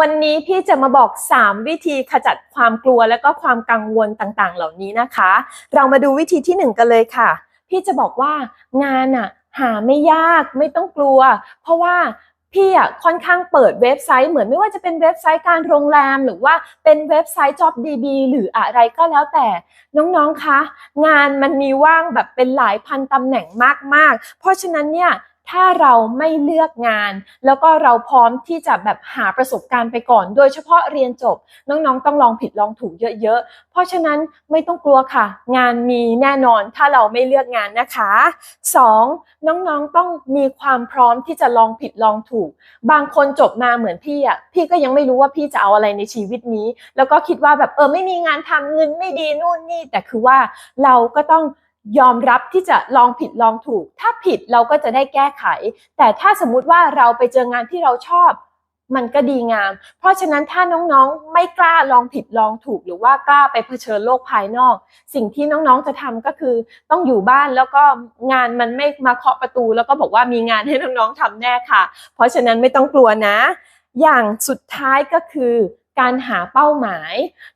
วันนี้พี่จะมาบอก 3 วิธีขจัดความกลัวและก็ความกังวลต่างๆ เหล่านี้นะคะ เรามาดูวิธีที่ 1 กันเลยค่ะ พี่จะบอกว่างานอะหาไม่ยากไม่ต้องกลัว เพราะว่าพี่อะค่อนข้างเปิดเว็บไซต์เหมือนไม่ว่าจะเป็นเว็บไซต์การโรงแรม หรือว่าเป็นเว็บไซต์ JobDB หรืออะไรก็แล้วแต่ น้องๆคะ งานมันมีว่างแบบเป็นหลายพันตำแหน่งมากๆ เพราะฉะนั้นเนี่ย ถ้าเราไม่เลือกงาน แล้วก็เราพร้อมที่จะแบบหาประสบการณ์ไปก่อน โดยเฉพาะเรียนจบ น้องๆ ต้องลองผิดลองถูกเยอะๆ เพราะฉะนั้นไม่ต้องกลัวค่ะ งานมีแน่นอนถ้าเราไม่เลือกงานนะคะ 2. น้องๆต้องมีความพร้อมที่จะลองผิดลองถูก บางคนจบมาเหมือนพี่อะพี่ก็ยังไม่รู้ว่าพี่จะเอาอะไรในชีวิตนี้ แล้วก็คิดว่าแบบเออไม่มีงานทำเงินไม่ดีนู่นนี่ แต่คือว่าเราก็ต้อง ยอมรับที่จะลองผิดลองถูก ถ้าผิดเราก็จะได้แก้ไข แต่ถ้าสมมุติว่าเราไปเจองานที่เราชอบ มันก็ดีงาม เพราะฉะนั้นถ้าน้องๆ ไม่กล้าลองผิดลองถูก หรือว่ากล้าไปเผชิญโลกภายนอก สิ่งที่น้องๆจะทำก็คือต้องอยู่บ้านแล้วก็งานมันไม่มาเคาะประตู แล้วก็บอกว่ามีงานให้น้องๆทำแน่ค่ะ เพราะฉะนั้นไม่ต้องกลัวนะ อย่างสุดท้ายก็คือ การหาเป้าหมาย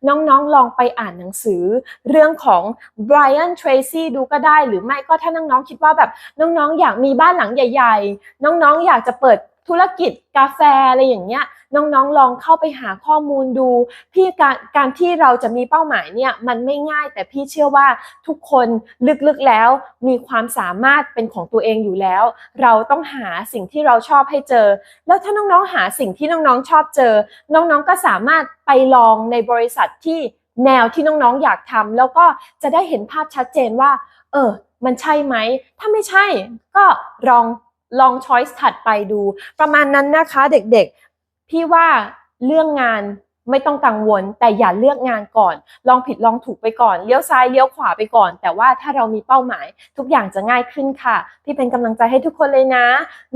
น้องๆลองไปอ่านหนังสือ เรื่องของ Brian Tracy ดูก็ได้ หรือไม่ก็ถ้าน้องๆคิดว่าแบบน้องๆ อยากมีบ้านหลังใหญ่ ๆ น้องๆ อยากจะเปิด ธุรกิจกาแฟอะไรอย่างเงี้ยน้องๆ ลองเข้าไปหาข้อมูลดูพี่การการที่เราจะมีเป้าหมายเนี่ยมันไม่ง่ายแต่พี่เชื่อว่าทุกคนลึกๆแล้วมีความสามารถเป็นของตัวเองอยู่แล้ว เราต้องหาสิ่งที่เราชอบให้เจอ แล้วถ้าน้องๆหาสิ่งที่น้องๆชอบเจอ น้องๆก็สามารถไปลองในบริษัทที่แนวที่น้องๆอยากทำแล้วก็จะได้เห็นภาพชัดเจนว่า เออ มันใช่ไหม ถ้าไม่ใช่ ก็ลอง ลองช้อยส์ถัดไปดู ประมาณนั้นนะคะเด็กๆ พี่ว่าเรื่องงานไม่ต้องกังวล แต่อย่าเลือกงานก่อน ลองผิดลองถูกไปก่อน เลี้ยวซ้ายเลี้ยวขวาไปก่อน แต่ว่าถ้าเรามีเป้าหมาย ทุกอย่างจะง่ายขึ้นค่ะ พี่เป็นกำลังใจให้ทุกคนเลยนะ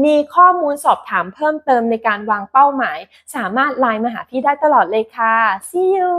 มีข้อมูลสอบถามเพิ่มเติมในการวางเป้าหมาย สามารถไลน์มาหาพี่ได้ตลอดเลยค่ะ see you